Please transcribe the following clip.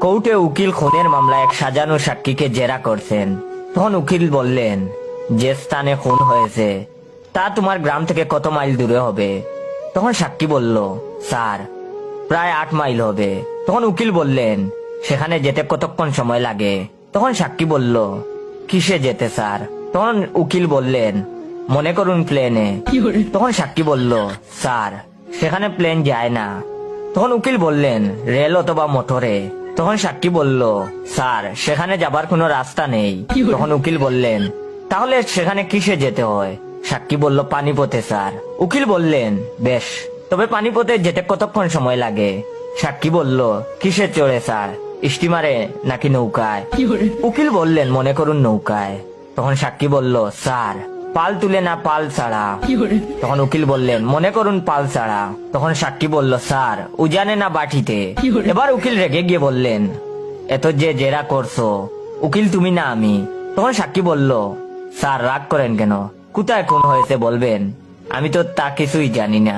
কোর্টে উকিল খুনের মামলায় এক সাজানো সাক্ষীকে জেরা করছেন। তখন উকিল বললেন যে স্থানে খুন হয়েছে তা তোমার গ্রাম থেকে কত মাইল দূরে হবে? তখন সাক্ষী বলল স্যার প্রায় আট মাইল হবে। তখন উকিল বললেন সেখানে যেতে কতক্ষণ সময় লাগে? তখন সাক্ষী বলল কিসে যেতে স্যার? তখন উকিল বললেন মনে করুন প্লেনে। তখন সাক্ষী বলল স্যার সেখানে প্লেন যায় না। তখন উকিল বললেন রেল অথবা মোটরে। তখন সাক্ষী বলল স্যার সেখানে যাবার কোনো রাস্তা নেই। তখন উকিল বললেন তাহলে সেখানে কিসে যেতে হয়? সাক্ষী বলল পানিপথে স্যার। উকিল বললেন বেশ তবে পানিপথে যেতে কতক্ষণ সময় লাগে? সাক্ষী বলল কিসে চড়ে স্যার? স্টিমারে নাকি নৌকায়? উকিল বললেন মনে করুন নৌকায়। তখন সাক্ষী বলল স্যার পাল তুলে না পাল ছাড়া। তখন উকিল বললেন মনে করুন পাল ছাড়া। তখন সাক্ষী বলল স্যার উজানে না বাটিতে। এবার উকিল রেগে গিয়ে বললেন এত যে জেরা করছ উকিল তুমি না আমি। তখন সাক্ষী বলল স্যার রাগ করেন কেন? কোথায় খুন হয়েছে বলবেন? আমি তো তা কিছুই জানি না।